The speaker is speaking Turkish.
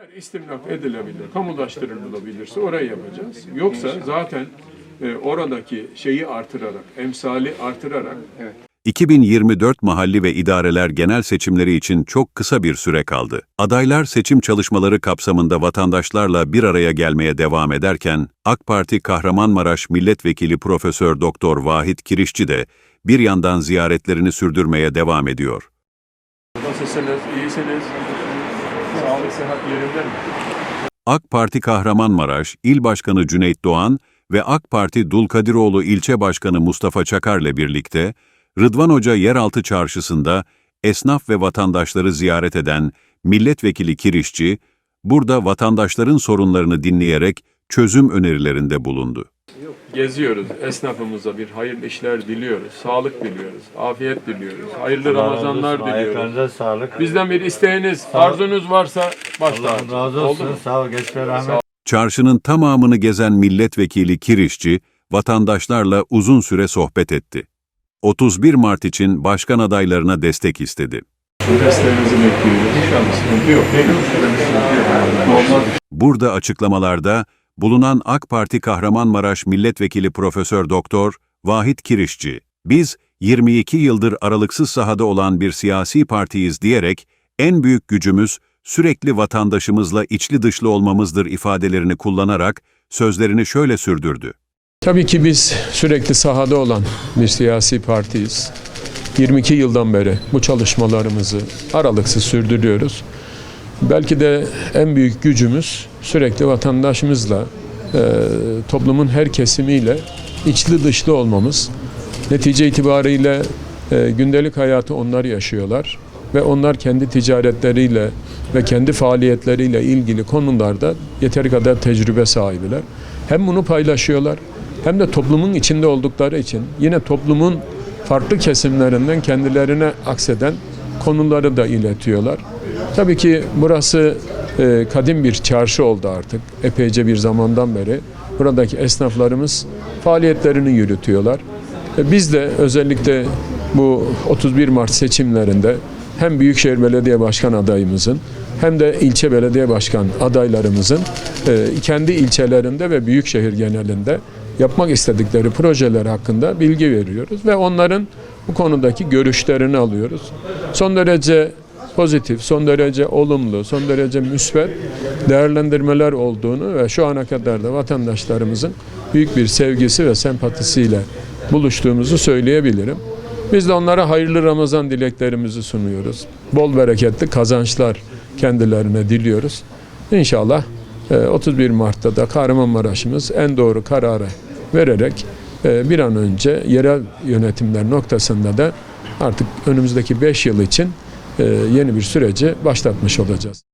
Eğer istimlak edilebilir, kamulaştırılabilirse orayı yapacağız. Yoksa zaten e, oradaki şeyi artırarak, emsali artırarak 2024 mahalli ve idareler genel seçimleri için çok kısa bir süre kaldı. Adaylar seçim çalışmaları kapsamında vatandaşlarla bir araya gelmeye devam ederken AK Parti Kahramanmaraş Milletvekili Profesör Doktor Vahit Kirişçi de bir yandan ziyaretlerini sürdürmeye devam ediyor. nasılsınız, iyisiniz, AK Parti Kahramanmaraş İl Başkanı Cüneyt Doğan ve AK Parti Dulkadiroğlu İlçe Başkanı Mustafa Çakar'la birlikte Rıdvan Hoca Yeraltı Çarşısı'nda esnaf ve vatandaşları ziyaret eden Milletvekili Kirişçi, burada vatandaşların sorunlarını dinleyerek çözüm önerilerinde bulundu. Geziyoruz, esnafımıza bir hayırlı işler diliyoruz, sağlık diliyoruz, afiyet diliyoruz, hayırlı Ramazanlar diliyoruz. Ayaklarınıza sağlık. Bizden bir isteğiniz, arzunuz varsa başla. Allah razı Oldu olsun. Sağ ol. Geçme rahmet. Çarşının tamamını gezen milletvekili Kirişçi, vatandaşlarla uzun süre sohbet etti. 31 Mart için başkan adaylarına destek istedi. Desteğinizi bekliyoruz. İnşallah sıkıntı yok. Değil mi? Olmaz. Burada açıklamalarda bulunan AK Parti Kahramanmaraş Milletvekili Profesör Doktor Vahit Kirişçi, biz 22 yıldır aralıksız sahada olan bir siyasi partiyiz diyerek en büyük gücümüz sürekli vatandaşımızla içli dışlı olmamızdır ifadelerini kullanarak sözlerini şöyle sürdürdü. Tabii ki biz sürekli sahada olan bir siyasi partiyiz. 22 yıldan beri bu çalışmalarımızı aralıksız sürdürüyoruz. Belki de en büyük gücümüz sürekli vatandaşımızla, e, toplumun her kesimiyle içli dışlı olmamız. Netice itibariyle e, gündelik hayatı onlar yaşıyorlar ve onlar kendi ticaretleriyle ve kendi faaliyetleriyle ilgili konularda yeteri kadar tecrübe sahibiler. Hem bunu paylaşıyorlar hem de toplumun içinde oldukları için yine toplumun farklı kesimlerinden kendilerine akseden konuları da iletiyorlar. Tabii ki burası e, kadim bir çarşı oldu artık. Epeyce bir zamandan beri buradaki esnaflarımız faaliyetlerini yürütüyorlar. E, Biz de özellikle bu 31 Mart seçimlerinde hem Büyükşehir Belediye Başkan adayımızın hem de ilçe belediye başkan adaylarımızın e, kendi ilçelerinde ve büyükşehir genelinde yapmak istedikleri projeler hakkında bilgi veriyoruz ve onların bu konudaki görüşlerini alıyoruz. Son derece pozitif, son derece olumlu, son derece müsbet değerlendirmeler olduğunu ve şu ana kadar da vatandaşlarımızın büyük bir sevgisi ve sempatisiyle buluştuğumuzu söyleyebilirim. Biz de onlara hayırlı Ramazan dileklerimizi sunuyoruz. Bol bereketli kazançlar kendilerine diliyoruz. İnşallah e, 31 Mart'ta da Kahramanmaraş'ımız en doğru kararı vererek e, bir an önce yerel yönetimler noktasında da artık önümüzdeki 5 yıl için e, yeni bir süreci başlatmış olacağız.